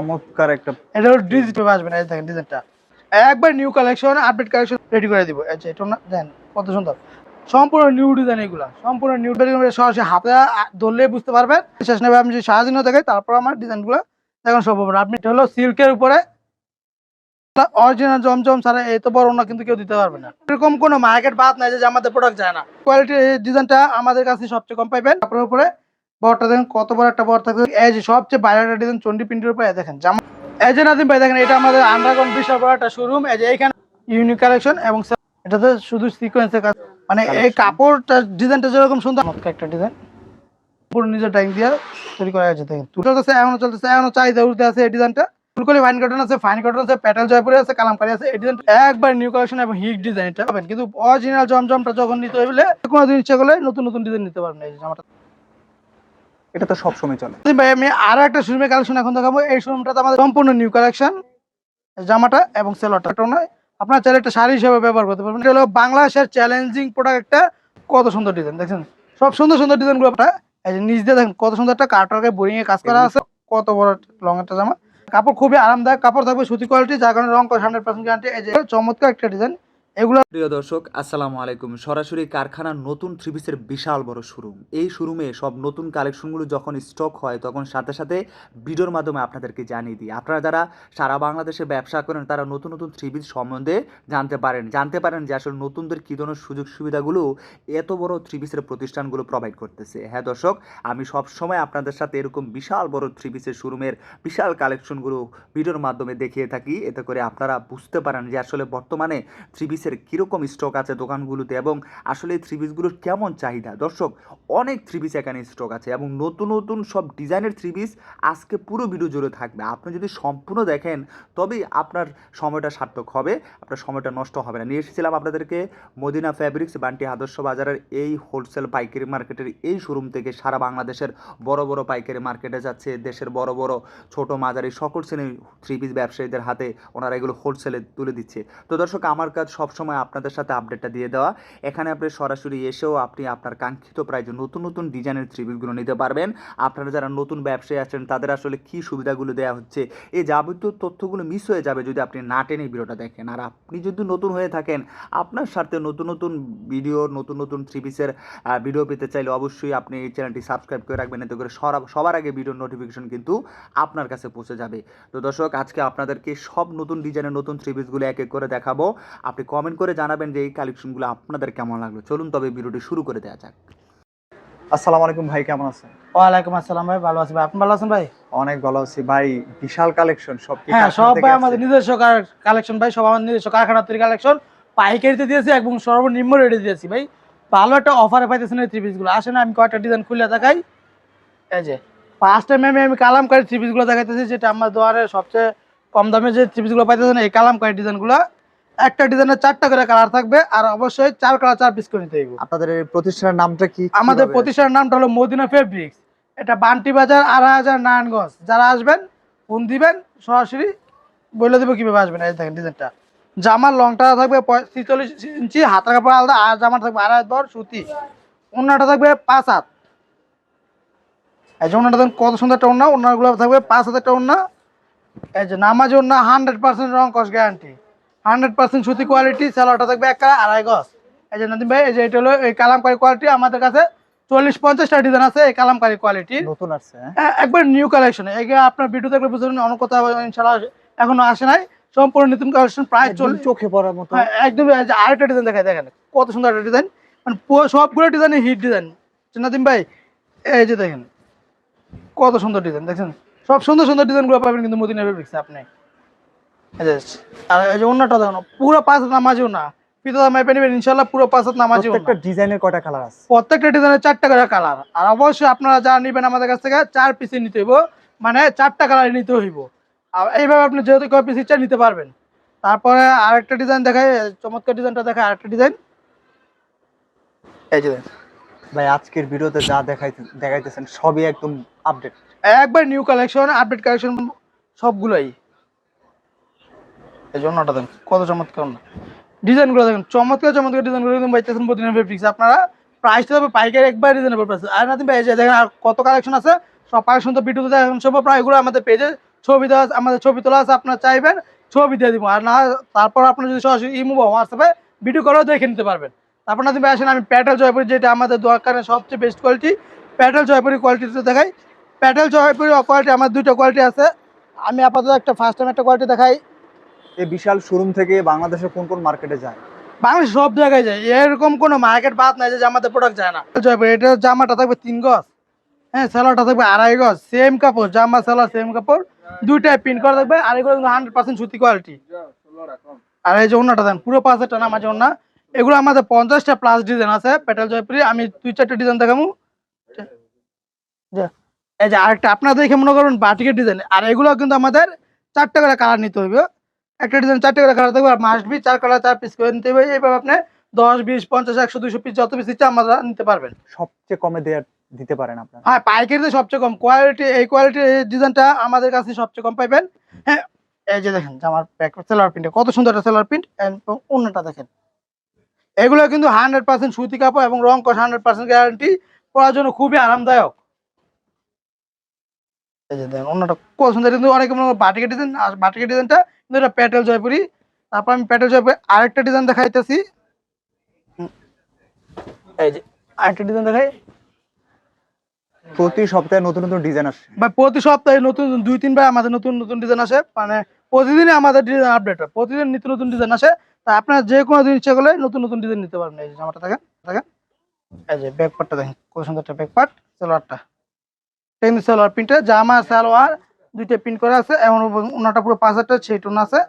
চমৎকার একটা এটা ডিজিটাল আসবে না এই দেখেন ডিজাইনটা একবার new collection update collection ready করে দিব। আচ্ছা এটা না দেন কত সুন্দর। সম্পূর্ণ নিউ ডিজাইন এগুলা। সম্পূর্ণ নিউ ডিজাইন সরাসরি হাতে ধরলে বুঝতে পারবেন। শেষ নেবে, আমি যদি সারাদিনও দেখাই তারপর আমার ডিজাইনগুলো দেখুন সব হবে আপনি হলো সিল্কের উপরে। অরিজিনাল জমজম ছাড়া এত বড় না কিন্তু কেউ দিতে পারবে না। এরকম কোনো মার্কেট বাদ নাই যে আমাদের প্রোডাক্ট যায় না। কোয়ালিটি ডিজাইনটা আমাদের কাছে সবচেয়ে কম পাইবেন। তারপরে উপরে। বড়টা দেখেন কত বড় একটা বড় থাকবে। এই যে সবচেয়ে বাইরে একটা ডিজাইন চন্ডি প্রিন্টের উপরে দেখেন জামা। এই যে নাদিম ভাই দেখেন এটা আমাদের আন্ডারগ্রাউন্ড বিশাল বড় একটা শোরুম এই যে এইখানে ইউনিক কালেকশন এবং এটাতে শুধু সিকোয়েন্সের কাজ। মানে এই কাপড়টা ডিজাইনটা যেরকম সুন্দর একটা ডিজাইন পুরো নিজের টাইম দিয়ে তৈরি করা হয়েছে দেখেন। তুলে চলতেছে এখনও চলতেছে এখনও চাহিদা উঠতে আছে এই ডিজাইনটা ফুলকলি ফাইন কটন আছে ফাইন কটন আছে প্যাটেল জয়পুরে আছে কালামকারি আছে এই একবার নিউ কালেকশন এবং হিট ডিজাইন এটা পাবেন। কিন্তু অরিজিনাল জমজমটা যখন নিতে হইলে কোনো দিন ইচ্ছা করলে নতুন নতুন ডিজাইন নিতে পারবেন এই জামাটা। এটা তো সবসময় চলে। ভাই আমি আরও একটা শোরুমের কালেকশন এখন দেখাবো। এই শোরুমটাতে আমাদের সম্পূর্ণ নিউ কালেকশন জামাটা এবং নয় আপনার চাইলে একটা শাড়ি হিসেবে ব্যবহার করতে পারবেন। এটা হলো বাংলাদেশের চ্যালেঞ্জিং প্রোডাক্ট একটা কত সুন্দর ডিজাইন দেখছেন? সব সুন্দর সুন্দর ডিজাইনগুলো আপনার এই যে নিচ দিয়ে দেখেন কত সুন্দর একটা কাটওয়ার্কে বোরিং এ কাজ করা আছে। কত বড় লং একটা জামা। কাপড় খুবই আরামদায়ক কাপড় থাকবে সুতি কোয়ালিটি যার কারণে রং হান্ড্রেড পার্সেন্ট গ্যারান্টি এই যে চমৎকার একটা ডিজাইন এগুলো প্রিয় দর্শক, আসসালামু আলাইকুম। সরাসরি কারখানার নতুন থ্রি পিসের বিশাল বড় শোরুম। এই শোরুমে সব নতুন কালেকশনগুলো যখন স্টক হয়, তখন সাথে সাথে ভিডিওর মাধ্যমে আপনাদেরকে জানিয়ে দিই। আপনারা যারা সারা বাংলাদেশে ব্যবসা করেন, তারা নতুন নতুন থ্রি পিস সম্বন্ধে জানতে পারেন। জানতে পারেন যে আসলে নতুনদের কী ধরনের সুযোগ সুবিধাগুলো এত বড় থ্রি পিসের প্রতিষ্ঠানগুলো প্রোভাইড করতেছে। হ্যাঁ দর্শক, আমি সব সময় আপনাদের সাথে এরকম বিশাল বড় থ্রি পিসের শোরুমের বিশাল কালেকশনগুলো ভিডিওর মাধ্যমে দেখিয়ে থাকি। এতে করে আপনারা বুঝতে পারেন যে আসলে বর্তমানে থ্রি পিসের কীরকম স্টক আছে দোকানগুলোতে এবং আসলে থ্রি পিসগুলোর কেমন চাহিদা? দর্শক, অনেক থ্রি পিস এখানে স্টক আছে এবং নতুন নতুন সব ডিজাইনের থ্রি পিস আজকে পুরো ভিডিও জুড়ে থাকবে। আপনি যদি সম্পূর্ণ দেখেন, তবেই আপনার সময়টা সার্থক হবে, আপনার সময়টা নষ্ট হবে না। নিয়ে এসেছিলাম আপনাদেরকে মদিনা ফ্যাব্রিক্স বান্টি আদর্শ বাজারের এই হোলসেল পাইকারি মার্কেটের এই শোরুম থেকে সারা বাংলাদেশের বড় বড় পাইকারি মার্কেটে যাচ্ছে, দেশের বড় বড়, ছোট, মাঝারি সকল শ্রেণির থ্রি পিস ব্যবসায়ীদের হাতে ওনারা এগুলো হোলসেলে তুলে দিচ্ছে। তো দর্শক, আমার কাজ সবসময় আপনাদের সাথে আপডেটটা দিয়ে দেওয়া। এখানে আপনি সরাসরি এসেও আপনি আপনার কাঙ্ক্ষিত প্রাইজে নতুন নতুন ডিজাইনের থ্রি পিসগুলো নিতে পারবেন। আপনারা যারা নতুন ব্যবসায়ী আছেন, তাদের আসলে কি সুবিধাগুলো দেওয়া হচ্ছে এই যাবতীয় তথ্যগুলো মিস হয়ে যাবে যদি আপনি না টেনে ভিডিওটা দেখেন। আর আপনি যদি নতুন হয়ে থাকেন, আপনার সাথে নতুন নতুন ভিডিও নতুন নতুন থ্রি পিসের ভিডিও পেতে চাইলে অবশ্যই আপনি এই চ্যানেলটি সাবস্ক্রাইব করে রাখবেন, এতে করে সবার আগে ভিডিওর নোটিফিকেশন কিন্তু আপনার কাছে পৌঁছে যাবে। তো দর্শক, আজকে আপনাদেরকে সব নতুন ডিজাইনের নতুন থ্রি পিসগুলো এক এক করে দেখাবো। আপনি কমেন্ট করে জানাবেন যে এই কালেকশনগুলো আপনাদের কেমন লাগল। চলুন তবে ভিডিওটি শুরু করে দেওয়া যাক। আসসালামু আলাইকুম ভাই কেমন আছেন? ওয়ালাইকুম আসসালাম ভাই ভালো আছি ভাই। আপনি ভালো আছেন ভাই? অনেক ভালো আছি ভাই বিশাল কালেকশন সব হ্যাঁ সব ভাই আমাদের নিজস্ব কালেকশন ভাই সব আমার নিজস্ব কারখানা তৈরি কালেকশন পাইকারিতে দিয়েছি এবং সর্বনিম্ন রেটে দিয়েছি ভাই। ভালো একটা অফারে পাইতেছেন এই থ্রি পিসগুলো আসেন আমি কয়েকটা ডিজাইন খুলে দেখাই। এই যে ফার্স্ট টাইম আমি আমি কালামকারি থ্রি পিসগুলো দেখাইতেছি যেটা আমার দোয়ারে সবচেয়ে কম দামে যে থ্রি পিসগুলো পাইতেছেন এই কালামকারি ডিজাইনগুলো একটা ডিজাইনের চারটা করে কালার থাকবে আর অবশ্যই চার কালার চার পিস করে নিতে আপনাদের প্রতিষ্ঠানের নামটা কি? আমাদের প্রতিষ্ঠানের নামটা হলো মদিনা ফেব্রিক্স এটা বান্টি বাজার আড়াই হাজার নারায়ণগঞ্জ। যারা আসবেন ফোন দিবেন সরাসরি বলে দেবো কীভাবে আসবেন। এই দেখেন ডিজাইনটা। জামার লংটা থাকবে ছিচল্লিশ ইঞ্চি হাতের কাপড় আলাদা আর জামার থাকবে আড়াই বর সুতি। অন্যটা থাকবে পাঁচ হাত। এই যে অন্যটা দেখেন কত সুন্দর একটা অন্য অন্যগুলো থাকবে পাঁচ হাজার একটা অন্য এই যে নামাজ অন্য হান্ড্রেড পার্সেন্ট রং কস গ্যারান্টি হান্ড্রেড পার্সেন্ট সুতি কোয়ালিটি স্যালোয়ারটা থাকবে একটা আড়াই গজ। এই যে নদীন ভাই এই যে এটা হলো এই কালামকারি কোয়ালিটি আমাদের কাছে চল্লিশ পঞ্চাশটা ডিজাইন আছে এই কালামকারি কোয়ালিটি নতুন আসছে হ্যাঁ? হ্যাঁ, একবার নিউ কালেকশন এগে আপনার ভিডিও দেখলে বুঝতে পারবেন অনেক কথা ইনশাল্লাহ এখনও আসে নাই। সম্পূর্ণ নতুন কালেকশন প্রায় চল্লিশ চোখে পড়ার মতো। হ্যাঁ, একদম আরেকটা ডিজাইন দেখায় দেখেন কত সুন্দর একটা ডিজাইন মানে সবগুলো ডিজাইন হিট ডিজাইন নাদিম ভাই এই যে দেখেন কত সুন্দর ডিজাইন দেখছেন? সব সুন্দর সুন্দর ডিজাইনগুলো পাবেন কিন্তু মদিনা ফেব্রিক্সে আপনি। আর এই যে অন্যটা দেখেন পুরো পাঁচ না। পিতা নেবেন ইনশাল্লাহ পুরো পাঁচ হাত নামাজিও না। প্রত্যেকটা ডিজাইনের কয়টা কালার আছে। প্রত্যেকটা ডিজাইনের চারটা করে কালার আর অবশ্যই আপনারা যা নেবেন আমাদের কাছ থেকে চার পিসে নিতে হইব মানে চারটা কালার নিতে হইব। আর এইভাবে আপনি যেহেতু কয় পিস ইচ্ছা নিতে পারবেন। তারপরে আরেকটা ডিজাইন দেখায় চমৎকার ডিজাইনটা দেখায় আরেকটা ডিজাইন এই যে ভাই আজকের ভিডিওতে যা দেখাইতে দেখাইতেছেন সবই একদম আপডেট একবার নিউ কালেকশন আপডেট কালেকশন সবগুলোই। এই জন্যটা দেখেন কত চমৎকার না ডিজাইনগুলো দেখেন চমৎকার চমৎকার ডিজাইনগুলো কিন্তু পাইতেছেন প্রতিদিন ফেব্রিক্স আপনারা প্রাইসটা হবে পাইকারি একবার রিজনেবল প্রাইস আর না তুমি এই দেখেন আর কত কালেকশন আছে সব কালেকশন তো ভিডিওতে দেখেন সব প্রায় এগুলো আমাদের পেজে ছবি দেওয়া আছে, আমাদের ছবি তোলা আছে আপনারা চাইবেন ছবি দিয়ে দিব। আর না তারপর আপনার যদি সরাসরি ইমো হোয়াটসঅ্যাপে ভিডিও করেও দেখে নিতে পারবেন। তারপর না তুমি আসেন আমি প্যাটেল জয়পুরি যেটা আমাদের দোকানের সবচেয়ে বেস্ট কোয়ালিটি প্যাটেল জয়পুরি কোয়ালিটিতে দেখাই। প্যাটেল জয়পুরি কোয়ালিটি আমার দুটো কোয়ালিটি আছে। আমি আপাতত একটা ফার্স্ট টাইম একটা কোয়ালিটি দেখাই। এই বিশাল শোরুম থেকে বাংলাদেশের কোন কোন মার্কেটে যায়? বাংলাদেশ সব জায়গায় যায়। এরকম কোনো মার্কেট বাদ নাই যে জামাতে প্রোডাক্ট যায় না। এটা জামাটা থাকবে তিন গজ। হ্যাঁ স্যালোয়ারটা থাকবে আড়াই গজ। সেম কাপড়, জামা সালোয়ার সেম কাপড়। দুইটাই পিন করা থাকবে। এগুলো কিন্তু হান্ড্রেড পার্সেন্ট সুতি কোয়ালিটি আর এই যে অন্যটা দেন, পুরো পাঁচ হাজার নাম আছে অন্য এগুলো আমাদের পঞ্চাশটা প্লাস ডিজাইন আছে পেটাল জয়পুরি আমি দুই চারটে ডিজাইন দেখাবো। এই যে আরেকটা, আপনারা দেখে মনে করুন বাটিকের ডিজাইন আর এগুলো কিন্তু আমাদের চারটে করে কালার নিতে হবে একটা ডিজাইন চারটে করে কালার থাকবে আর মাস্ট বি চার কালার চার পিস করে নিতে হবে। এইভাবে আপনি দশ বিশ পঞ্চাশ একশো দুশো পিস যত পিস ইচ্ছে আমরা নিতে পারবেন। সবচেয়ে কমে দেওয়ার দিতে পারেন আপনারা। হ্যাঁ পাইকারিতে সবচেয়ে কম। কোয়ালিটি এই কোয়ালিটির এই ডিজাইনটা আমাদের কাছে সবচেয়ে কম পাইবেন। হ্যাঁ এই যে দেখেন জামার প্যাক সেলার প্রিন্ট কত সুন্দর একটা সেলার প্রিন্ট অন্যটা দেখেন। এগুলো কিন্তু হান্ড্রেড পার্সেন্ট সুতি কাপড় এবং রং কষ হান্ড্রেড পার্সেন্ট গ্যারান্টি পরার জন্য খুবই আরামদায়ক। এই যে দেখেন অন্যটা কত সুন্দর কিন্তু অনেকে করে ডিজাইন আর বাটিকের ডিজাইনটা কিন্তু এটা প্যাটেল জয়পুরি। তারপর আমি প্যাটেল জয়পুরি আরেকটা ডিজাইন দেখাইতেছি। এই যে আরেকটা ডিজাইন দেখাই। প্রতি সপ্তাহে নতুন নতুন ডিজাইন আসে। বা প্রতি সপ্তাহে নতুন দুই তিনবার আমাদের নতুন নতুন ডিজাইন আসে। মানে প্রতিদিনই আমাদের ডিজাইন আপডেট হয়। প্রতিদিন নিত্য নতুন ডিজাইন আসে। তা আপনার যে কোনো দিন ইচ্ছা করলে নতুন নতুন ডিজাইন নিতে পারবেন। এই যে জামাটা দেখেন দেখেন। এই যে ব্যাক পার্টটা দেখেন কত সুন্দর একটা ব্যাক পার্ট সালোয়ারটা। কিন্তু সালোয়ার প্রিন্টে জামা সালোয়ার দুইটা প্রিন্ট করা আছে এবং ওনাটা পুরো পাঁচ হাজারটা সেই টোন আছে।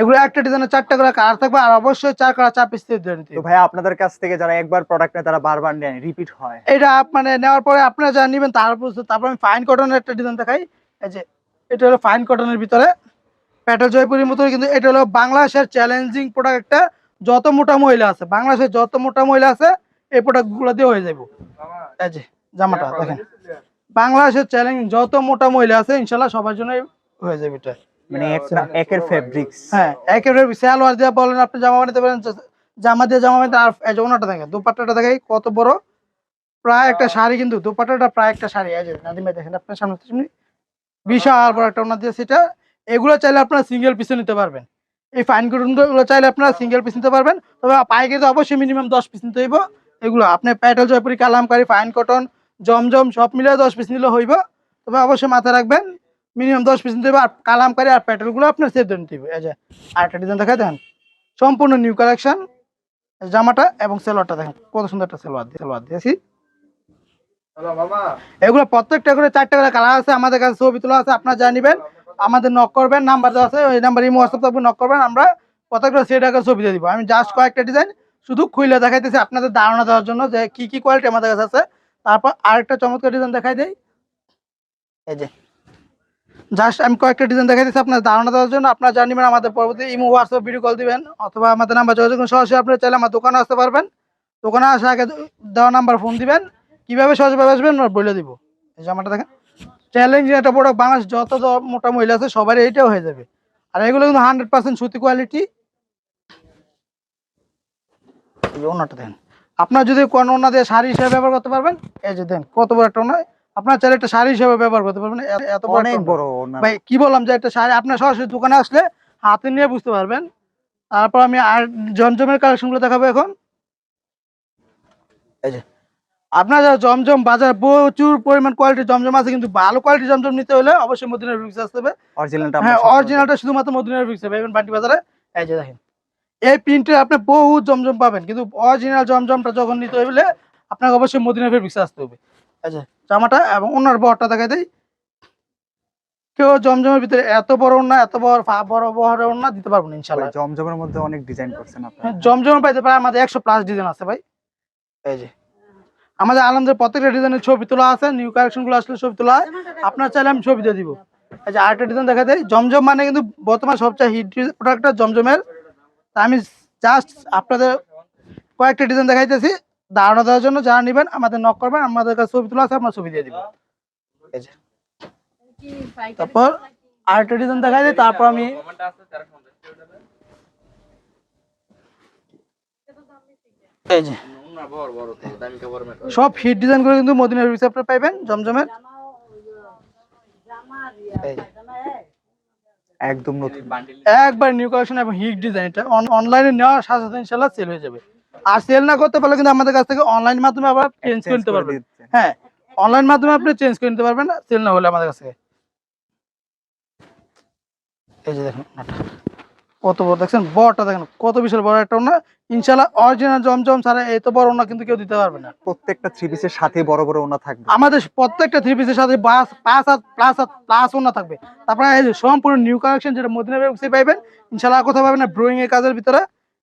এগুলো একটা চারটা করে কালার থাকবে আর অবশ্যই চার কালার চার পিস দিয়ে নিতে তো ভাই আপনাদের কাছ থেকে যারা একবার প্রোডাক্ট নেয় তারা বারবার রিপিট হয়। এটা মানে নেওয়ার পরে আপনারা যা নেবেন তারপর তারপর আমি ফাইন কটনের একটা ডিজাইন দেখাই। এই যে এটা হলো ফাইন কটনের ভিতরে। প্যাটেল জয়পুরের মতো কিন্তু এটা হলো বাংলাদেশের চ্যালেঞ্জিং প্রোডাক্ট একটা। যত মোটা মহিলা আছে বাংলাদেশের যত মোটা মহিলা আছে এই প্রোডাক্ট প্রোডাক্টগুলো দিয়ে হয়ে যাবে এই যে জামাটা দেখেন। বাংলাদেশের চ্যালেঞ্জ যত মোটা মহিলা আছে ইনশাল্লাহ সবার জন্যই হয়ে যাবে এটা। মানে এক না- একের ফেব্রিক্স হ্যাঁ একেবারে সালোয়ার দিয়ে বলেন আপনি জামা বানাতে পারেন জামা দিয়ে জামা বানাতে আর ওনাটা দেখেন দুপাট্টাটা দেখাই কত বড়। প্রায় একটা শাড়ি কিন্তু দুপাট্টাটা প্রায় একটা শাড়ি এই যে নাদিম দেখেন আপনার সামনে সামনে বিশাল বড় একটা ওনা দিয়ে সেটা এগুলো চাইলে আপনারা সিঙ্গেল পিসে নিতে পারবেন। এই ফাইনগুলো চাইলে আপনারা সিঙ্গেল পিস নিতে পারবেন। তবে পাইকারিতে অবশ্যই মিনিমাম দশ পিস নিতে হইব। এগুলো আপনি প্যাটেল জয়পুরি কালামকারি ফাইন কটন জমজম সব মিলে দশ পিস নিলে হইব। তবে অবশ্যই মাথায় রাখবেন মিনিমাম দশ পিস নিতে হবে আর কালামকারি আর প্যাটেলগুলো আপনার সেট নিতে হবে। এই যে আরেকটা ডিজাইন দেখা দেন। সম্পূর্ণ নিউ কালেকশন জামাটা এবং সেলোয়ারটা দেখেন কত সুন্দর একটা সেলোয়ার দিয়ে সেলোয়ার দিয়েছি। এগুলো প্রত্যেকটা করে চারটা করে কালার আছে আমাদের কাছে ছবি তোলা আছে আপনারা যা নিবেন আমাদের নক করবেন নাম্বার দেওয়া আছে ওই নাম্বার ইমো হোয়াটসঅ্যাপ থাকবে নক করবেন আমরা প্রত্যেকটা সেট আকার ছবি দিয়ে দিব। আমি জাস্ট কয়েকটা ডিজাইন শুধু খুলে দেখাইতেছি আপনাদের ধারণা দেওয়ার জন্য যে কি কি কোয়ালিটি আমাদের কাছে আছে। তারপর আরেকটা চমৎকার ডিজাইন দেখাই দেয় এই যে জাস্ট আমি কয়েকটা ডিজাইন দেখাই দিচ্ছি আপনার ধারণা দেওয়ার জন্য। আপনারা জানিবেন আমাদের পরবর্তী ইমো হোয়াটসঅ্যাপ ভিডিও কল দিবেন অথবা আমাদের নাম্বার যোগাযোগ সরাসরি আপনারা চাইলে আমার দোকানে আসতে পারবেন। দোকানে আসার আগে দেওয়া নাম্বার ফোন দিবেন। কীভাবে সহজভাবে আসবেন বলে দিব। এই জামাটা দেখেন। চ্যালেঞ্জিং একটা প্রোডাক্ট বাংলাদেশ যত মোটা মহিলা আছে, সবারই এইটাও হয়ে যাবে। আর এগুলো কিন্তু হান্ড্রেড পার্সেন্ট সুতি কোয়ালিটি ওনাটা দেখেন। আপনার যদি কোনো ওনা দিয়ে শাড়ি হিসেবে ব্যবহার করতে পারবেন এই যে দেন কত বড় একটা ওনা আপনার চাইলে একটা শাড়ি হিসেবে ব্যবহার করতে পারবেন এত বড় অনেক। ভাই কি বললাম যে একটা শাড়ি আপনার সরাসরি দোকানে আসলে হাতে নিয়ে বুঝতে পারবেন। তারপর আমি আর জমজমের কালেকশনগুলো দেখাবো এখন। এই যে আপনার যারা জমজম বাজার প্রচুর পরিমাণ কোয়ালিটি জমজম আছে কিন্তু ভালো কোয়ালিটি জমজম নিতে হলে অবশ্যই মদিনার ফিক্স আসতে হবে। অরিজিনালটা হ্যাঁ অরিজিনালটা শুধুমাত্র মদিনার ফিক্স হবে এখন বান্টি বাজারে। এই যে দেখেন এই প্রিন্টে আপনি বহু জমজম পাবেন কিন্তু অরিজিনাল জমজমটা যখন নিতে হইলে আপনাকে অবশ্যই মদিনার ফিক্স আসতে হবে। যে জামাটা এবং ওনার বহরটা দেখাই দেয় কেউ জমজমের ভিতরে এত বড় ওনা এত বড় ফা- বড় বড় ওনা দিতে পারব না ইনশাল্লাহ জমজমের মধ্যে অনেক ডিজাইন করছেন আপনারা। হ্যাঁ, জমজম পাইতে পারে আমাদের একশো প্লাস ডিজাইন আছে ভাই। এই যে আমাদের আনন্দের প্রত্যেকটা ডিজাইনের ছবি তোলা আছে নিউ কালেকশনগুলো আসলে ছবি তোলা হয়। আপনার চাইলে আমি ছবি দিয়ে দিব। এই যে আরেকটা ডিজাইন দেখা দেয় জমজম মানে কিন্তু বর্তমান সবচেয়ে হিট প্রোডাক্টটা জমজমের তা আমি জাস্ট আপনাদের কয়েকটা ডিজাইন দেখাইতেছি। ধারণা দেওয়ার জন্য যারা নেবেন আমাদের নক করবেন আমাদের কাছে ছবি তোলা আছে আমরা ছবি দিয়ে দিব। এই যে। তারপর আরেকটা ডিজাইন দেখাই দেয় তারপর আমি এই যে। সব হিট ডিজাইন করে কিন্তু মদিনার রিসেপ্টর পাইবেন জমজমের। এই যে। একদম নতুন। একবার নিউ কালেকশন এবং হিট ডিজাইন এটা অনলাইনে নেওয়ার সাথে সাথে ইনশাল্লাহ সেল হয়ে যাবে। আর সেল না করতে পারলে কিন্তু আমাদের কাছ থেকে অনলাইন মাধ্যমে আবার চেঞ্জ করে পারবে নিতে পারবেন। হ্যাঁ অনলাইন মাধ্যমে আপনি চেঞ্জ করে নিতে পারবেন সেল না হলে আমাদের কাছে এই যে দেখুন। কত বড় দেখছেন? বড়টা দেখেন কত বিশাল বড় একটা ওনা ইনশাল্লাহ অরিজিনাল জমজম ছাড়া এত বড় ওনা কিন্তু কেউ দিতে পারবে না। প্রত্যেকটা থ্রি পিসের সাথে বড় বড় ওনা থাকবে। আমাদের প্রত্যেকটা থ্রি পিসের সাথে বাস পাঁচ হাত প্লাস হাত প্লাস ওনা থাকবে। তারপরে এই যে সম্পূর্ণ নিউ কালেকশন যেটা মদিনা ব্যবসায়ী পাইবেন। ইনশাল্লাহ কোথাও পাবেন না ড্রয়িং এর কাজের ভিতরে।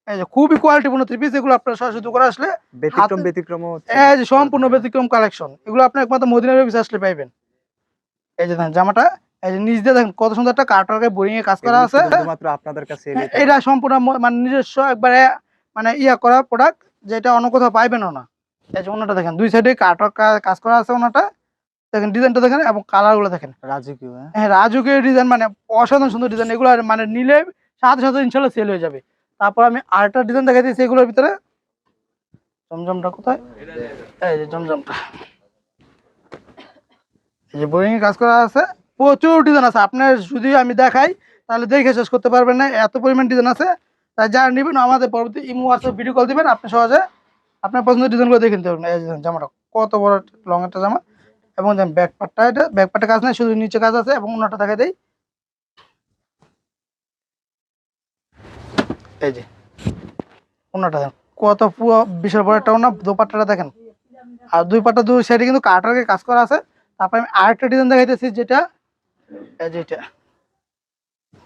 এই যে খুবই কোয়ালিটিপূর্ণ থ্রি পিস এগুলো আপনারা সরাসরি করে আসলে ব্যতিক্রম ব্যতিক্রম এই যে সম্পূর্ণ ব্যতিক্রম কালেকশন এগুলো আপনি একমাত্র মদিনা ব্যবসা আসলে পাইবেন। এই যে জামাটা এই যে দিয়ে দেখেন কত সুন্দর একটা বোরিং কাজ করা আছে। আপনাদের কাছে হ্যাঁ, এটা সম্পূর্ণ মানে নিজস্ব একবারে মানে ইয়া করা প্রোডাক্ট যেটা অন্য কোথাও পাইবেনও না। এই যে ওনাটা দেখেন দুই সাইডে কার্টওয়ার্ক কাজ করা আছে ওনাটা। দেখেন ডিজাইনটা দেখেন এবং কালারগুলো দেখেন। রাজকীয় হ্যাঁ। হ্যাঁ রাজুকের ডিজাইন মানে অসাধারণ সুন্দর ডিজাইন এগুলো মানে নিলে সাথে সাথে ইনশাল্লাহ সেল হয়ে যাবে। তারপর আমি আরেকটা ডিজাইন দেখাই দিয়েছি এগুলোর ভিতরে। জমজমটা কোথায়? এই যে জমজমটা। এই যে বোরিং কাজ করা আছে। প্রচুর ডিজাইন আছে। আপনার যদি আমি দেখাই, তাহলে দেখে শেষ করতে পারবেন না, এত পরিমাণ ডিজাইন আছে। তাই যারা নেবেন, আমাদের পরবর্তী ইমো হোয়াটসঅ্যাপ ভিডিও কল দিবেন, আপনি সহজে আপনার পছন্দের ডিজাইনগুলো দেখে নিতে পারবেন। এই যে জামাটা, কত বড় লং একটা জামা। এবং ব্যাক পার্টটা এটা ব্যাক পার্টে কাজ নেই, শুধু নিচে কাজ আছে এবং ওনাটা দেখাই দেয় এই যে দেখেন, কত পুরো বিশাল বড় একটা ওনা, দোপাট্টাটা দেখেন। আর দুই পাটটা, দুই সাইডে কিন্তু কাটারকে কাজ করা আছে। তারপরে আমি আরেকটা ডিজাইন দেখাইতেছি, যেটা এই যে এটা।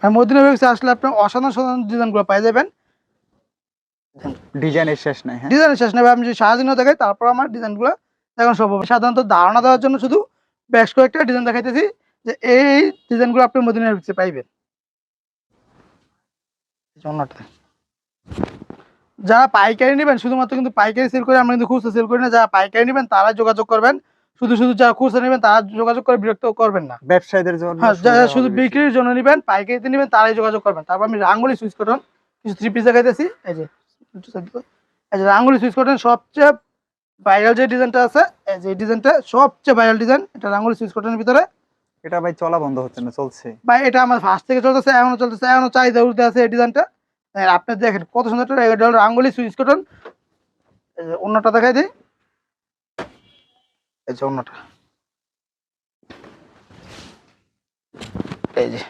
মদিনা ব্যবসা আসলে আপনি অসাধারণ সাধারণ ডিজাইনগুলো পাই যাবেন। ডিজাইনের শেষ নাই হ্যাঁ। ডিজাইন শেষ আমি যদি সারাদিনও দেখাই তারপর আমার ডিজাইনগুলো এখন সব সাধারণত ধারণা দেওয়ার জন্য শুধু বেশ কয়েকটা ডিজাইন দেখাইতেছি যে এই ডিজাইনগুলো আপনি মদিনার ভিতরে পাইবেন। যারা পাইকারি নেবেন শুধুমাত্র কিন্তু পাইকারি সেল করে আমরা কিন্তু খুচরা সেল করি না যারা পাইকারি নেবেন তারা যোগাযোগ করবেন। শুধু শুধু যা খুচরা নেবেন তারা যোগাযোগ করে বিরক্ত করবেন না। ব্যবসায়ীদের জন্য হ্যাঁ যারা শুধু বিক্রির জন্য নেবেন পাইকারিতে নেবেন তারাই যোগাযোগ করবেন। তারপর আমি রাঙ্গুলি সুইচ কটন কিছু থ্রি পিস দেখাইতেছি। এই যে। এই যে রাঙ্গুলি সুইচ কটন সবচেয়ে ভাইরাল যে ডিজাইনটা আছে এই যে ডিজাইনটা সবচেয়ে ভাইরাল ডিজাইন এটা রাঙ্গুলি সুইচ কটনের ভিতরে। এটা ভাই চলা বন্ধ হচ্ছে না চলছে। ভাই এটা আমার ফার্স্ট থেকে চলতেছে এখনও চলতেছে এখনও চাহিদা উঠতে আছে এই ডিজাইনটা। আপনি দেখেন কত সুন্দর রাঙ্গুলি সুইচ কটন। অন্যটা দেখাই দিই। এই যে অন্যটা এই যে।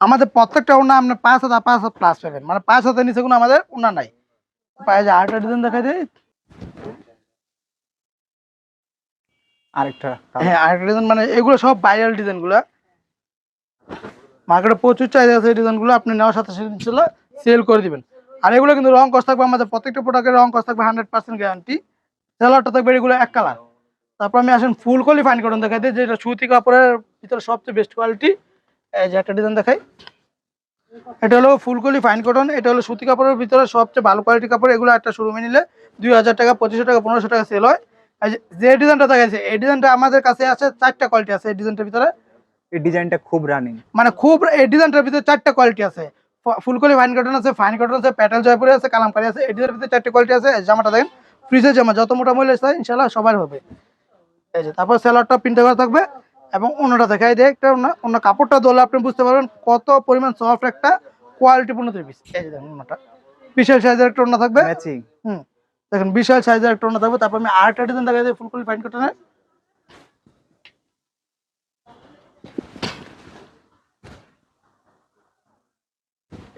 আমাদের প্রত্যেকটা ওনা আপনার পাঁচ হাজার পাঁচ হাজার প্লাস পাবেন। মানে পাঁচ হাজার নিচে কোনো আমাদের ওনা নাই। পায়ে যে আরেকটা ডিজাইন দেখাই দিই। আরেকটা। হ্যাঁ আরেকটা ডিজাইন মানে এগুলো সব ভাইরাল ডিজাইনগুলো। মার্কেটে প্রচুর চাহিদা আছে এই ডিজাইনগুলো। আপনি নেওয়ার সাথে সেল করে দিবেন। আর এগুলো কিন্তু রং কস থাকবে, আমাদের প্রত্যেকটা প্রোডাক্টের রং কস থাকবে হান্ড্রেড পার্সেন্ট গ্যারান্টি সেলারটা থাকবে এগুলো এক কালার তারপর আমি আসেন ফুল কলি ফাইন কটন দেখাই দিই যেটা সুতি কাপড়ের ভিতরে সবচেয়ে বেস্ট কোয়ালিটি এই যে একটা ডিজাইন দেখাই। এটা হলো ফুলকলি ফাইন কটন এটা হলো সুতি কাপড়ের ভিতরে সবচেয়ে ভালো কোয়ালিটি কাপড়। এগুলো একটা শোরুমে নিলে দুই হাজার টাকা পঁচিশশো টাকা পনেরোশো টাকা সেল হয়। যে- ডিজাইনটা দেখাইছে এই ডিজাইনটা আমাদের কাছে আছে চারটা কোয়ালিটি আছে এই ডিজাইনটার ভিতরে। এই ডিজাইনটা খুব রানিং মানে খুব এই ডিজাইনটার ভিতরে চারটা কোয়ালিটি আছে। ফুলকলি ফাইন কটন আছে ফাইন কটন আছে প্যাটেল জয়পুরে আছে কালামকারি আছে এই ডিজাইনের ভিতরে চারটে কোয়ালিটি আছে। জামাটা দেখেন ফ্রিজের জামা যত মোটা মূল্য আছে ইনশাল্লাহ সবার হবে। এই যে তারপর সেলারটা প্রিন্ট করা থাকবে এবং অন্যটা দেখাই দেয় একটা অন্য কাপড়টা ধরলে আপনি বুঝতে পারবেন কত পরিমাণ সফট একটা কোয়ালিটিপূর্ণ থ্রি পিস এই যে দেখুন অন্যটা। বিশাল সাইজের একটা অন্য থাকবে। ম্যাচিং হুম দেখেন বিশাল সাইজের একটা অন্য থাকবে। তারপর আমি আরেকটা ডিজাইন দেখাই দিই ফুলকলি ফাইন কটনের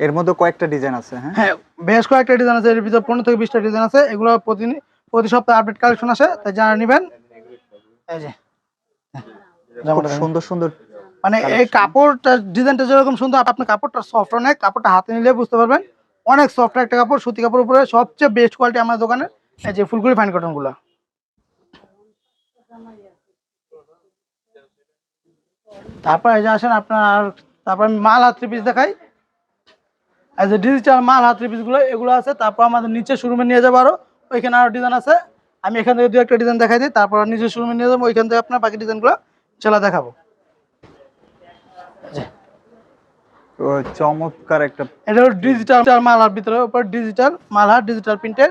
এর মধ্যে কয়েকটা ডিজাইন আছে হ্যাঁ? হ্যাঁ বেশ কয়েকটা ডিজাইন আছে। এর ভিতরে পনেরো থেকে বিশটা ডিজাইন আছে। এগুলো প্রতিদিন প্রতি সপ্তাহে আপডেট কালেকশন আসে। তাই যারা নেবেন এই যে। সুন্দর সুন্দর। মানে এই কাপড়টা ডিজাইনটা যেরকম সুন্দর আপনি কাপড়টা সফট অনেক কাপড়টা হাতে নিলে বুঝতে পারবেন অনেক সফট একটা কাপড় সুতি কাপড় উপরে সবচেয়ে বেস্ট কোয়ালিটি আমার দোকানে এই যে ফুলগুলি ফাইন কটনগুলা। তারপর এই যে আসেন আপনার আর তারপর আমি মাল হাত পিস দেখাই। এই যে ডিজিটাল মাল হাত পিসগুলো এগুলো আছে তারপর আমাদের নিচে শোরুমে নিয়ে যাব আরও ওইখানে আরও ডিজাইন আছে। আমি এখান থেকে দু একটা ডিজাইন দেখাই দিই তারপর নিচে শোরুমে নিয়ে যাব ওইখান থেকে আপনার বাকি ডিজাইনগুলো চলা দেখাবো। চমৎকার একটা এটা হলো ডিজিটাল মালহার ভিতরে উপর ডিজিটাল মালহার ডিজিটাল প্রিন্টের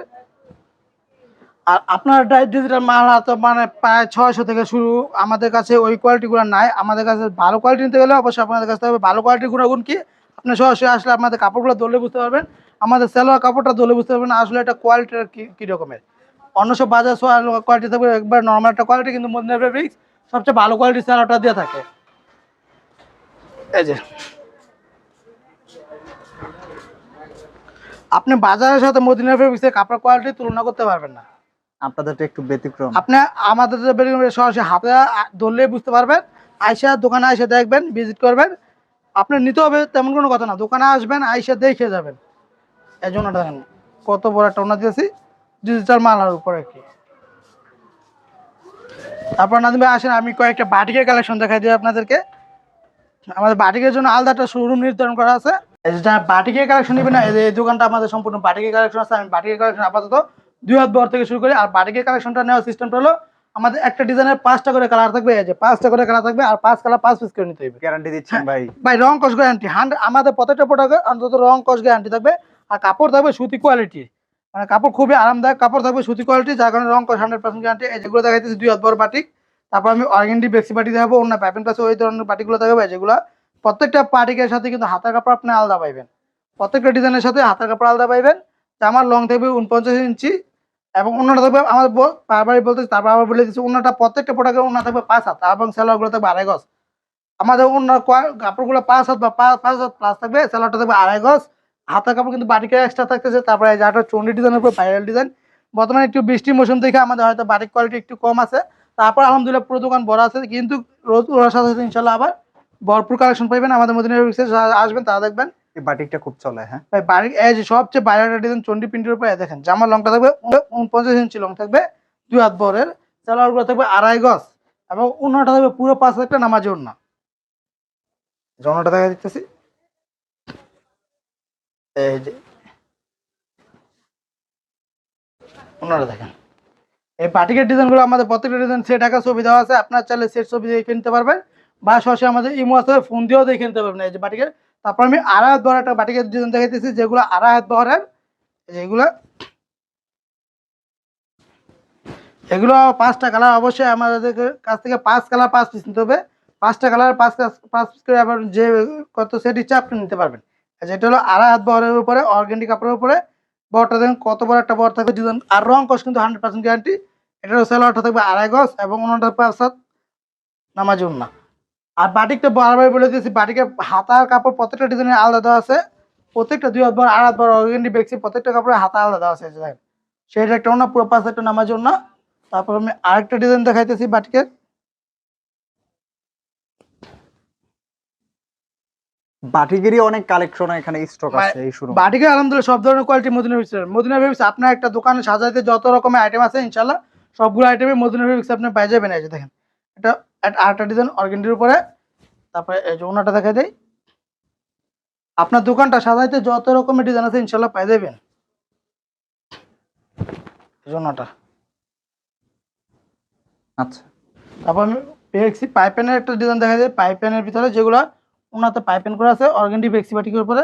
আর আপনার ডিজিটাল মাল তো মানে প্রায় ছয়শো থেকে শুরু আমাদের কাছে ওই কোয়ালিটিগুলো নাই। আমাদের কাছে ভালো কোয়ালিটি নিতে গেলে অবশ্যই আপনাদের কাছে হবে। ভালো কোয়ালিটির গুণাগুণ কি? আপনি সরাসরি আসলে আমাদের কাপড়গুলো ধরলে বুঝতে পারবেন। আমাদের সেলোয়ার কাপড়টা ধরলে বুঝতে পারবেন আসলে এটা কোয়ালিটিটা কী রকমের। অন্য সব বাজার কোয়ালিটি থাকবে একবার নর্মাল একটা কোয়ালিটি কিন্তু মদিনা ফেব্রিক্স সবচেয়ে ভালো কোয়ালিটির সেলোয়ারটা দিয়ে থাকে। এই যে। আপনি বাজারের সাথে মদিনা ফেব্রিক্সের কাপড় কোয়ালিটি তুলনা করতে পারবেন না। আপনাদেরটা একটু ব্যতিক্রম। আপনি আমাদের সরাসরি হাতে ধরলে বুঝতে পারবেন। আইসা দোকানে আইসা দেখবেন ভিজিট করবেন। আপনার নিতে হবে তেমন কোনো কথা না। দোকানে আসবেন আইসা দেখে যাবেন। এই জন্য কত বড় একটা ওনা দিয়েছি। ডিজিটাল মালার উপরে কি। তারপর না দিবে আসেন আমি কয়েকটা বাটিকের কালেকশন দেখাই দিই আপনাদেরকে। আমাদের বাটিকের জন্য আলাদা একটা শোরুম নির্ধারণ করা আছে। এই যে যারা বাটিকের কালেকশন নেবে না এই দোকানটা আমাদের সম্পূর্ণ বাটিকের কালেকশন আছে। আমি বাটিকের কালেকশন আপাতত দুই হাত বর থেকে শুরু করি। আর বাটিকের কালেকশনটা নেওয়ার সিস্টেমটা হলো আমাদের একটা ডিজাইনের পাঁচটা করে কালার থাকবে। এই যে পাঁচটা করে কালার থাকবে আর পাঁচ কালার পাঁচ পিস করে নিতে হবে। গ্যারান্টি দিচ্ছেন ভাই। ভাই রং কস গ্যারান্টি হান্ড্রেড আমাদের প্রত্যেকটা প্রোডাক্টে অন্তত রং কস গ্যারান্টি থাকবে। আর কাপড় থাকবে সুতি কোয়ালিটি মানে কাপড় খুবই আরামদায়ক, কাপড় থাকবে সুতি কোয়ালিটি যার কারণে রং হান্ড্রেড পার্সেন্ট গ্যারান্টি যেগুলো দেখাইতেছি দুই বড় বাটিক। তারপর আমি অর্গেন্ডি বেক্সি বাটি দেখাবো, অন্য প্যাপেন পাশে ওই ধরনের বাটিগুলো দেখাবো যেগুলো প্রত্যেকটা পাটিকের সাথে কিন্তু হাতের কাপড় আপনি আলাদা পাইবেন। প্রত্যেকটা ডিজাইনের সাথে হাতের কাপড় আলাদা পাইবেন। জামার লং থাকবে উনপঞ্চাশ ইঞ্চি এবং অন্যটা থাকবে আমার বারবারই বলতেছি তারপর আবার বলে দিচ্ছি, অন্যটা প্রত্যেকটা প্রোডাক্টের অন্য থাকবে পাঁচ হাত এবং সেলোয়ারগুলো থাকবে আড়াই গজ। আমাদের অন্য কাপড়গুলো পাঁচ হাত বা পাঁচ হাত প্লাস থাকবে সেলোয়ারটা থাকবে আড়াই গজ। হাতের কাপড় কিন্তু বাটিকের এক্সট্রা থাকতেছে তারপরে যাটা চন্ডি ডিজাইনের উপর ভাইরাল ডিজাইন বর্তমানে একটু বৃষ্টি মৌসুম দেখে আমাদের হয়তো বাটিক কোয়ালিটি একটু কম আছে। তারপর আলহামদুলিল্লাহ পুরো দোকান বড় আছে কিন্তু রোজ ওরার সাথে সাথে ইনশাল্লাহ আবার ভরপুর কালেকশন পাইবেন। আমাদের Fabrics-এ আসবেন তারা দেখবেন। এই বাটিকটা খুব চলে হ্যাঁ। ভাই বাড়ির এই যে সবচেয়ে বাইরের ডিজাইন চন্ডি প্রিন্টের উপরে দেখেন জামার লংটা থাকবে উনপঞ্চাশ ইঞ্চি লং থাকবে দুই হাত বরের। সালোয়ারগুলো থাকবে আড়াই গজ এবং উন্নটা থাকবে পুরো পাঁচ হাজার টাকা নামাজ না জনটা দেখা দিতেছি। এই যে ডিজাইনগুলো আমাদের প্রত্যেকটা ডিজাইন আছে, আপনার চাইলে সেট ছবি দেখে নিতে পারবেন বা আমাদের ফোন দিয়েও দেখে নিতে পারবেন এই যে তারপর আমি একটা ডিজাইন দেখাইতেছি, যেগুলো যেগুলো এগুলো পাঁচটা কালার অবশ্যই কাছ থেকে পাঁচ কালার, পাঁচ হবে। পাঁচটা কালার, পাঁচ পাঁচ করে যে কত সেট ইচ্ছা আপনি নিতে পারবেন। যেটা হলো আড়াই হাত বহরের উপরে অর্গ্যানিক কাপড়ের উপরে। বরটা দেখুন কত বড় একটা বর থাকবে। ডিজাইন আর রং কস কিন্তু হান্ড্রেড পার্সেন্ট গ্যারান্টি এটার সেলোয়ারটা থাকবে আড়াই গজ এবং ওনাটা পাঁচ হাত নামাজ না আর বাটিকটা বারবার বলে দিয়েছি, বাটিকে হাতার কাপড় প্রত্যেকটা ডিজাইনের আলাদা দেওয়া আছে। প্রত্যেকটা দুই হাতবার আড়াই হাতবার অর্গেন্ডি বেক্সি প্রত্যেকটা কাপড়ে হাতা আলাদা দেওয়া আছে দেখেন। সেটা একটা অন্য পুরো পাঁচ একটা নামার জন্য তারপর আমি আরেকটা ডিজাইন দেখাইতেছি বাটিকের। বাটিকেরই অনেক কালেকশন এখানে স্টক আছে এই শুরু বাটিকে আলহামদুলিল্লাহ সব ধরনের quality Madina fabrics Madina fabrics আপনার একটা দোকানে সাজাইতে যত রকমের আইটেম আছে ইনশাল্লাহ সবগুলো আইটেমে মদিনা ফেব্রিক্স আপনি পাই যাবেন। এই যে দেখেন এটা আরেকটা ডিজাইন অর্গেন্ডির উপরে। তারপরে এই যে ওনাটা দেখা দেয় আপনার দোকানটা সাজাইতে যত রকমের ডিজাইন আছে ইনশাল্লাহ পাই যাবেন। ওনাটা। আচ্ছা। তারপর আমি পেক্সি পাইপেনের একটা ডিজাইন দেখা যায় পাইপেনের ভিতরে যেগুলো ওনাতে পাইপেন করা আছে অর্গেন্ডি পেক্সি বাটিকের উপরে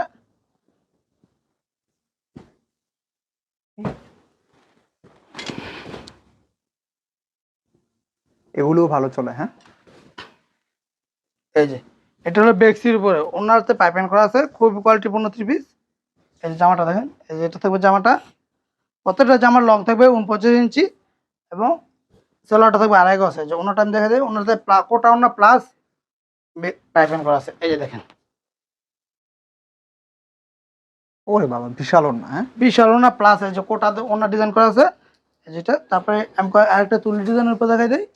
এগুলোও ভালো চলে হ্যাঁ? এই যে এটা হলো বেক্সির উপরে। ওনারতে পাইপেন করা আছে খুব কোয়ালিটিপূর্ণ থ্রি পিস এই যে জামাটা দেখেন এই যে এটা থাকবে জামাটা। প্রত্যেকটা জামার লং থাকবে উনপঞ্চাশ ইঞ্চি এবং সেলোয়ারটা থাকবে আড়াই এই যে ওনারটা আমি দেখা যায় ওনারতে কোটা ওনা প্লাস পাইপেন করা আছে। এই যে দেখেন। ওরে বাবা বিশাল না হ্যাঁ? বিশাল ওনা প্লাস এই যে কোটাতে ওনা ডিজাইন করা আছে। যেটা তারপরে আমি আরেকটা তুলি ডিজাইনের উপর দেখাই দেয় এই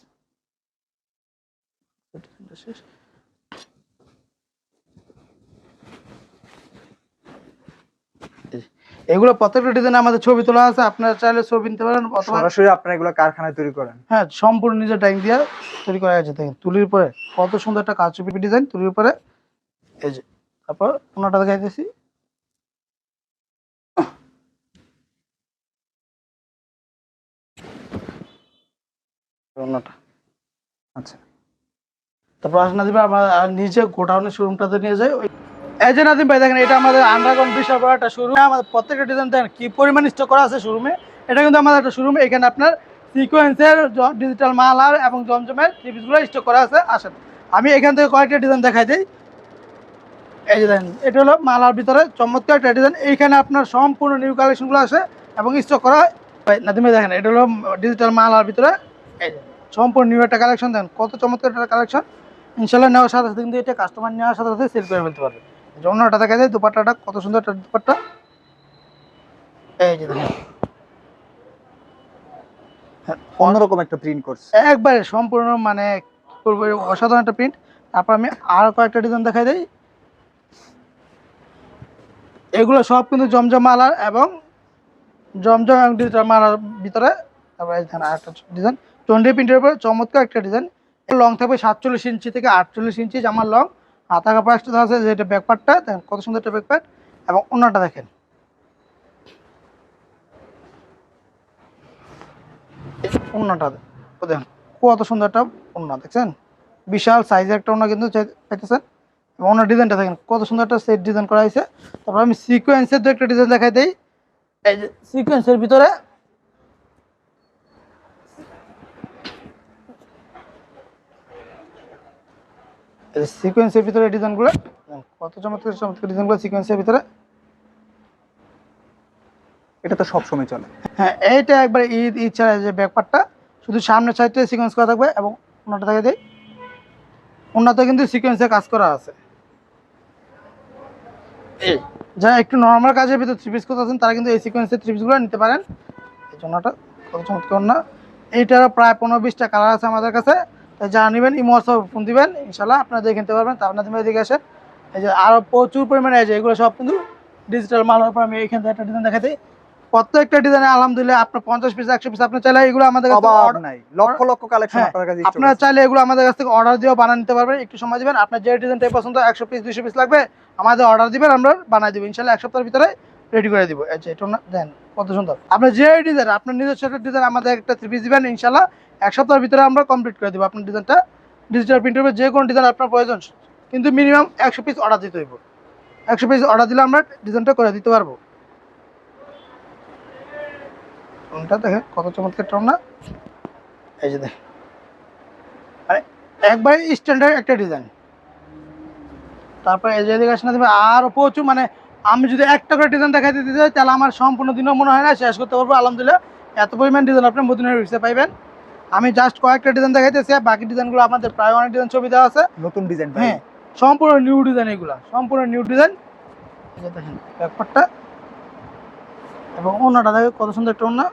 এগুলো প্রত্যেকটা ডিজাইন আমাদের ছবি তোলা আছে আপনারা চাইলে ছবি নিতে পারেন সরাসরি আপনারা এগুলো কারখানায় তৈরি করেন। হ্যাঁ সম্পূর্ণ নিজের টাইম দিয়ে তৈরি করা আছে দেখেন তুলির উপরে কত সুন্দর একটা কাচুপি ডিজাইন তুলির উপরে। এই যে তারপর ওনাটা দেখাইতেছি। ওনাটা আচ্ছা। তারপর আসে নাদিম ভাই আমরা নিচে গোডাউনের শোরুমটাতে নিয়ে যাই ওই দেখেন এটা আমাদের একটা শোরুম আমাদের প্রত্যেকটা ডিজাইন দেখেন কি পরিমাণ স্টক করা আছে শোরুমে এটা কিন্তু আমাদের একটা শোরুম আপনার সিকোয়েন্সের ডিজিটাল মাল আর এবং জমজমের স্টক করা আছে আসেন। আমি এখান থেকে কয়েকটা ডিজাইন এটা হলো মালার ভিতরে চমৎকার একটা ডিজাইন এইখানে আপনার সম্পূর্ণ নিউ কালেকশনগুলো আছে এবং স্টক করা হয়। ভাই, দেখেন এটা হলো ডিজিটাল মালার ভিতরে। সম্পূর্ণ নিউ একটা কালেকশন দেখেন কত চমৎকার একটা কালেকশন ইনশাল্লাহ নেওয়ার সাথে সাথে কিন্তু এটা কাস্টমার নেওয়ার সাথে সাথে সেল করে ফেলতে পারবে। অন্যটা দেখা যায় দুপাট্টাটা কত সুন্দর একটা দুপাট্টা। এই যে দেখেন। হ্যাঁ, অন্যরকম একটা প্রিন্ট করছে। একবারে সম্পূর্ণ মানে কি বলব অসাধারণ একটা প্রিন্ট তারপর আমি আরও কয়েকটা ডিজাইন দেখাই দিই। এগুলো সব কিন্তু জমজম মালার এবং জমজম এবং ডিজিটাল মালার ভিতরে। তারপর দেখেন আরেকটা ডিজাইন চন্ডি প্রিন্টের উপরে চমৎকার একটা ডিজাইন লং থাকবে সাতচল্লিশ ইঞ্চি থেকে আটচল্লিশ ইঞ্চি জামার লং হাতা কাপড় একটা আছে যেটা ব্যাকপার্টটা দেখেন কত সুন্দর একটা ব্যাকপার্ট এবং অন্যটা দেখেন। অন্যটা ও দেখেন, কত দেখছেন? বিশাল সাইজের একটা কিন্তু পাইতেছেন। এবং ডিজাইনটা দেখেন, কত সুন্দর একটা সেট ডিজাইন করা হয়েছে। তারপর আমি সিকোয়েন্সের দু একটা ডিজাইন দেখাই দিই। এই যে সিকোয়েন্সের ভিতরে সিকোয়েন্সের ভিতরে ডিজাইনগুলো কত চমৎকার চমৎকার ডিজাইনগুলো সিকোয়েন্সের ভিতরে। এটা তো সবসময় চলে। হ্যাঁ এইটা একবার ঈদ ঈদ ছাড়া যে ব্যাপারটা, শুধু সামনের সাইডে সিকোয়েন্স করা থাকবে এবং ওনাটা থাকে দিই। ওনাতে কিন্তু সিকোয়েন্সে কাজ করা আছে। যারা একটু নর্মাল কাজের ভিতরে থ্রি পিস করতে আছেন, তারা কিন্তু এই সিকোয়েন্সের থ্রি পিসগুলো নিতে পারেন। এই জন্যটা কত চমৎকার না এইটারও প্রায় পনেরো বিশটা কালার আছে আমাদের কাছে। যারা নেবেন ইমো সব ফোন দিবেন ইনশাল্লাহ আপনারা দেখে নিতে পারবেন। তার আপনাদের এদিকে আসেন। এই যে আরও প্রচুর পরিমাণে এই যে এগুলো সব কিন্তু ডিজিটাল মাল হওয়ার পর আমি এইখান থেকে একটা ডিজাইন দেখাতে প্রত্যেকটা ডিজাইনে আলহামদুলিল্লাহ আপনার পঞ্চাশ পিস একশো পিস আপনি চাইলে এগুলো আমাদের কাছে নাই। লক্ষ লক্ষ কালেকশন হ্যাঁ, আপনার আপনারা চাইলে এগুলো আমাদের কাছ থেকে অর্ডার দিয়েও বানিয়ে নিতে পারবেন। একটু সময় দিবেন। আপনার যে ডিজাইনটাই পছন্দ একশো পিস দুশো পিস লাগবে আমাদের অর্ডার দিবেন আমরা বানাই দিব। ইনশাল্লাহ এক সপ্তাহের ভিতরে রেডি করে দিব। যে এটা দেন, কত সুন্দর। আপনার যে ডিজাইন আপনার নিজস্ব একটা ডিজাইন আমাদের একটা থ্রি পিস দিবেন ইনশাল্লাহ এক সপ্তাহের ভিতরে আমরা কমপ্লিট করে দিব। আপনার ডিজাইনটা ডিজিটাল প্রিন্টের যে কোনো ডিজাইন আপনার প্রয়োজন, কিন্তু মিনিমাম একশো পিস অর্ডার দিতে হইব। একশো পিস অর্ডার দিলে আমরা ডিজাইনটা করে দিতে পারব। কোনটা দেখেন, কত চমৎকার টোন না? এই যে দেখেন মানে একবারে স্ট্যান্ডার্ড একটা ডিজাইন তারপরে এই যে এদিকে আসলে আরও প্রচুর মানে আমি যদি একটা করে ডিজাইন দেখাই দিতে চাই তাহলে আমার সম্পূর্ণ দিনও মনে হয় না শেষ করতে পারব। আলহামদুলিল্লাহ এত পরিমাণ ডিজাইন আপনার মদিনের রিক্সে পাইবেন। আমি জাস্ট কয়েকটা ডিজাইন দেখাইতেছি আর বাকি ডিজাইনগুলো আপনাদের প্রায় অনেক ডিজাইন ছবি দেওয়া আছে। নতুন ডিজাইন হ্যাঁ সম্পূর্ণ নিউ ডিজাইন এগুলো সম্পূর্ণ নিউ ডিজাইন দেখেন ব্যাপারটা এবং অন্যটা দেখে কত সুন্দর একটা ওনা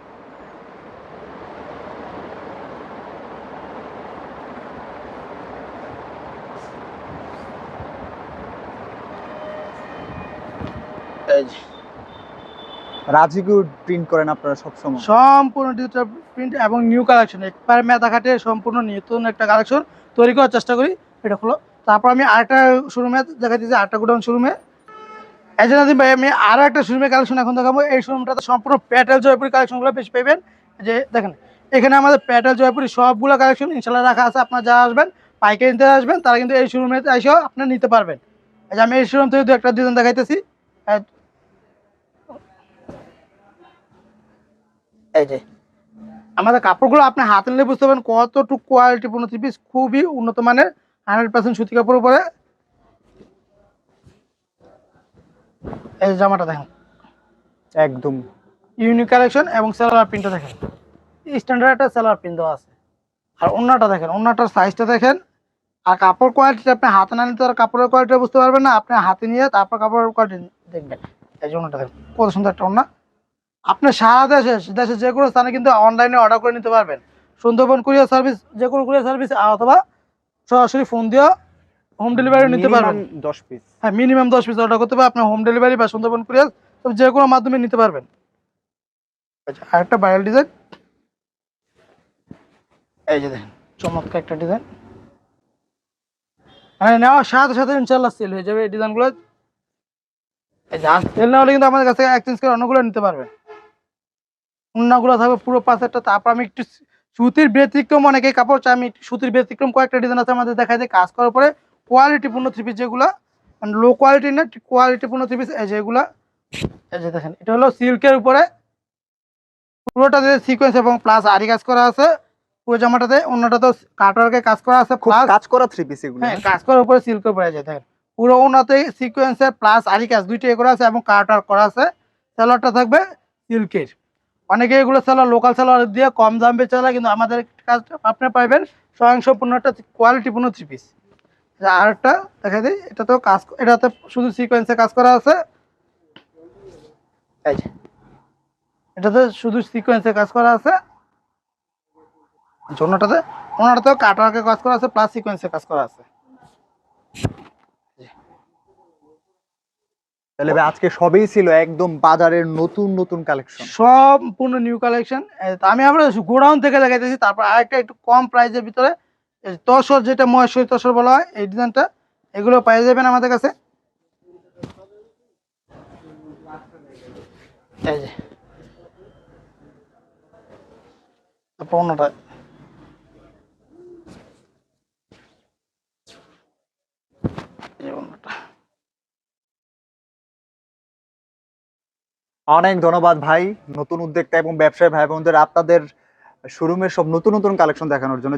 এই যে। রাজকীয় প্রিন্ট করেন আপনারা সবসময়? সম্পূর্ণ ডিজিটাল প্রিন্ট এবং নিউ কালেকশন একবার মেধা খাটে সম্পূর্ণ নতুন একটা কালেকশন তৈরি করার চেষ্টা করি এটা হলো। তারপর আমি আরেকটা শোরুমে দেখা দিয়েছি আরেকটা গোডাউন শোরুমে জন্য ভাই আমি আরও একটা শোরুমের কালেকশন এখন দেখাবো। এই শোরুমটাতে সম্পূর্ণ প্যাটেল জয়পুরি কালেকশনগুলো বেশি পাবেন যে দেখেন এখানে আমাদের প্যাটেল জয়পুরি সবগুলো কালেকশন ইনশাল্লাহ রাখা আছে। আপনারা যারা আসবেন পাইকারি নিতে আসবেন তারা কিন্তু এই শোরুমে এসেও আপনারা নিতে পারবেন। এই যে আমি এই শোরুম থেকে দু একটা ডিজাইন দেখাইতেছি। এই- যে। আমাদের কাপড়গুলো আপনি হাতে নিলে বুঝতে পারবেন কতটুকু কোয়ালিটিপূর্ণ থ্রি পিস খুবই উন্নত মানের হান্ড্রেড পার্সেন্ট সুতি কাপড় উপরে। এই জামাটা দেখেন। একদম। ইউনিক কালেকশন এবং সেলার প্রিন্টটা দেখেন। স্ট্যান্ডার্ড একটা সেলার প্রিন্ট দেওয়া আছে। আর অন্যটা দেখেন অন্যটার সাইজটা দেখেন। আর কাপড় কোয়ালিটি আপনি হাতে না নিতে আর কাপড়ের কোয়ালিটি বুঝতে পারবেন না। আপনি হাতে নিয়ে তারপর কাপড়ের কোয়ালিটি দেখবেন। এই যে অন্যটা দেখেন কত সুন্দর একটা অন্য আপনি সারা দেশে দেশে যে কোনো স্থানে কিন্তু অনলাইনে অর্ডার করে নিতে পারবেন। সুন্দরবন কুরিয়ার সার্ভিস যে কোনো কুরিয়ার সার্ভিস অথবা সরাসরি ফোন দিয়েও হোম ডেলিভারি নিতে পারবেন। দশ পিস হ্যাঁ মিনিমাম দশ পিস অর্ডার করতে হবে। আপনি হোম ডেলিভারি বা সুন্দরবন কুরিয়ার যে কোনো মাধ্যমে নিতে পারবেন। আচ্ছা আরেকটা ভাইরাল ডিজাইন এই যে দেখেন চমৎকার একটা ডিজাইন মানে নেওয়ার সাথে সাথে ইনশাল্লাহ সেল হয়ে যাবে এই ডিজাইনগুলো এই যে সেল না হলে কিন্তু আমাদের কাছে এক্সচেঞ্জ করে অন্যগুলো নিতে পারবেন। অন্যগুলো থাকবে পুরো পাঁচটা তারপর আমি একটু সুতির ব্যতিক্রম অনেকে কাপড় চাই আমি একটু সুতির ব্যতিক্রম কয়েকটা ডিজাইন আছে আমাদের দেখাই দিয়ে কাজ করার পরে কোয়ালিটিপূর্ণ থ্রি পিস যেগুলো মানে লো কোয়ালিটি না কোয়ালিটিপূর্ণ থ্রি পিস এই যে এগুলা এই যে দেখেন এটা হলো সিল্কের উপরে পুরোটা পুরোটাতে সিকোয়েন্স এবং প্লাস আরি কাজ করা আছে পুরো জামাটাতে অন্যটাতে কাটওয়ার্কে কাজ করা আছে প্লাস কাজ করা থ্রি পিস এগুলো হ্যাঁ কাজ করার উপরে সিল্কের উপরে যায় দেখেন। পুরো ওনাতে সিকোয়েন্সের প্লাস আরি কাজ দুইটা এ করা আছে এবং কাটওয়ার্ক করা আছে। সেলারটা থাকবে সিল্কের অনেকে এগুলো সেলার লোকাল সেলার দিয়ে কম দাম বেচে চলে কিন্তু আমাদের কাজ আপনি পাইবেন স্বয়ংসম্পূর্ণ একটা কোয়ালিটিপূর্ণ থ্রি পিস আর একটা দেখা দিই, এটা তো কাজ এটাতে শুধু সিকোয়েন্সে কাজ করা আছে। এটাতে শুধু সিকোয়েন্সে কাজ করা আছে। জন্যটাতে ওনাটাতেও কাটওয়ার্কে কাজ করা আছে প্লাস সিকোয়েন্সে কাজ করা আছে। তাহলে আজকে সবই ছিল একদম বাজারের নতুন নতুন কালেকশন সম্পূর্ণ নিউ কালেকশন আমি আমরা গোডাউন থেকে দেখাইতেছি, তারপর আরেকটা একটু কম প্রাইসের ভিতরে। তসর যেটা মহেশ্বরী তসর বলা হয়, এই ডিজাইনটা এগুলো পেয়ে যাবেন আমাদের কাছে। এই তারপর অনেক ধন্যবাদ ভাই, নতুন উদ্যোক্তা এবং ব্যবসায়ী ভাই বোনদের আপনাদের শোরুমের সব নতুন নতুন কালেকশন দেখানোর জন্য।